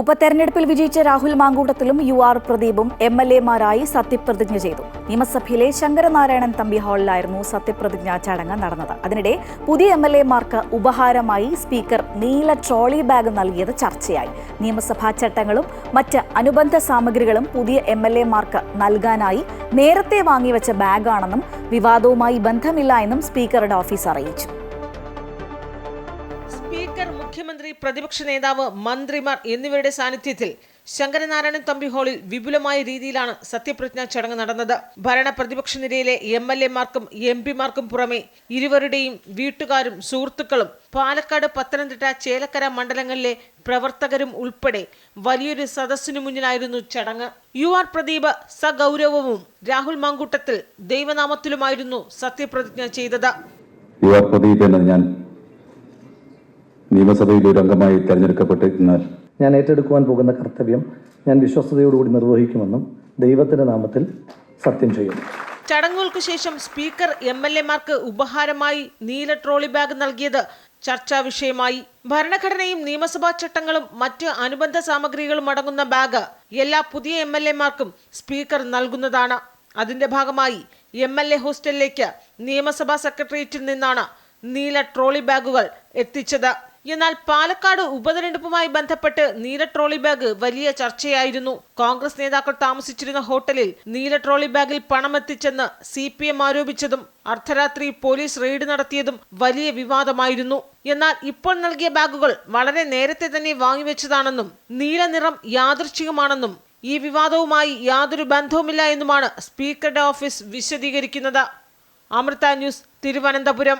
ഉപതെരഞ്ഞെടുപ്പിൽ വിജയിച്ച രാഹുൽ മാങ്കൂട്ടത്തിലും യു ആർ പ്രദീപും എം എൽ എമാരായി സത്യപ്രതിജ്ഞ ചെയ്തു. നിയമസഭയിലെ ശങ്കരനാരായണൻ തമ്പി ഹാളിലായിരുന്നു സത്യപ്രതിജ്ഞാ ചടങ്ങ് നടന്നത്. അതിനിടെ പുതിയ എം എൽ എമാർക്ക് ഉപഹാരമായി സ്പീക്കർ നീല ട്രോളി ബാഗ് നൽകിയത് ചർച്ചയായി. നിയമസഭാ ചട്ടങ്ങളും മറ്റ് അനുബന്ധ സാമഗ്രികളും പുതിയ എം എൽ എമാർക്ക് നൽകാനായി നേരത്തെ വാങ്ങിവെച്ച ബാഗാണെന്നും വിവാദവുമായി ബന്ധമില്ല എന്നും സ്പീക്കറുടെ ഓഫീസ് അറിയിച്ചു. സ്പീക്കർ മുഖ്യമന്ത്രി പ്രതിപക്ഷ നേതാവ് മന്ത്രിമാർ എന്നിവരുടെ സാന്നിധ്യത്തിൽ ശങ്കരനാരായണൻ തമ്പി ഹാളിൽ വിപുലമായ രീതിയിലാണ് സത്യപ്രതിജ്ഞാ ചടങ്ങ് നടന്നത്. ഭരണ പ്രതിപക്ഷ നിരയിലെ എം എൽ എമാർക്കും എം പിമാർക്കും പുറമെ ഇരുവരുടെയും വീട്ടുകാരും സുഹൃത്തുക്കളും പാലക്കാട് പത്തനംതിട്ട ചേലക്കര മണ്ഡലങ്ങളിലെ പ്രവർത്തകരും ഉൾപ്പെടെ വലിയൊരു സദസ്സിനു മുന്നിലായിരുന്നു ചടങ്ങ്. യു ആർ പ്രദീപ് സഗൗരവവും രാഹുൽ മാങ്കൂട്ടത്തിൽ ദൈവനാമത്തിലുമായിരുന്നു സത്യപ്രതിജ്ഞ ചെയ്തത്. ഞാൻ നിയമസഭയിൽ ഒരു അംഗമായി തെരഞ്ഞെടുക്കപ്പെട്ടിരുന്നാൽ ഞാൻ ഏറ്റെടുക്കുവാൻ പോകുന്ന കർത്തവ്യം ഞാൻ വിശ്വസ്തയോടുകൂടി നിർവഹിക്കുമെന്നും ദൈവത്തിന്റെ നാമത്തിൽ സത്യം ചെയ്യുന്നു ചടങ്ങുകൾക്ക് ശേഷം സ്പീക്കർ എം എൽ എമാർക്ക് ഉപഹാരമായി നീല ട്രോളി ബാഗ് നൽകിയത് ചർച്ചാ വിഷയമായി. ഭരണഘടനയും നിയമസഭാ ചട്ടങ്ങളും മറ്റ് അനുബന്ധ സാമഗ്രികളും അടങ്ങുന്ന ബാഗ് എല്ലാ പുതിയ എം എൽ എമാർക്കും സ്പീക്കർ നൽകുന്നതാണ്. അതിന്റെ ഭാഗമായി എം എൽ എ ഹോസ്റ്റലിലേക്ക് നിയമസഭാ സെക്രട്ടേറിയറ്റിൽ നിന്നാണ് നീല ട്രോളി ബാഗുകൾ എത്തിച്ചത്. എന്നാൽ പാലക്കാട് ഉപതെരഞ്ഞെടുപ്പുമായി ബന്ധപ്പെട്ട് നീല ട്രോളി ബാഗ് വലിയ ചർച്ചയായിരുന്നു. കോൺഗ്രസ് നേതാക്കൾ താമസിച്ചിരുന്ന ഹോട്ടലിൽ നീല ട്രോളി ബാഗിൽ പണമെത്തിച്ചെന്ന് സി പി എം ആരോപിച്ചതും അർദ്ധരാത്രി പോലീസ് റെയ്ഡ് നടത്തിയതും വലിയ വിവാദമായിരുന്നു. എന്നാൽ ഇപ്പോൾ നൽകിയ ബാഗുകൾ വളരെ നേരത്തെ തന്നെ വാങ്ങിവെച്ചതാണെന്നും നീല നിറം യാദൃച്ഛികമാണെന്നും ഈ വിവാദവുമായി യാതൊരു ബന്ധവുമില്ല എന്നുമാണ് സ്പീക്കറുടെ ഓഫീസ് വിശദീകരിക്കുന്നത്. അമൃത ന്യൂസ് തിരുവനന്തപുരം.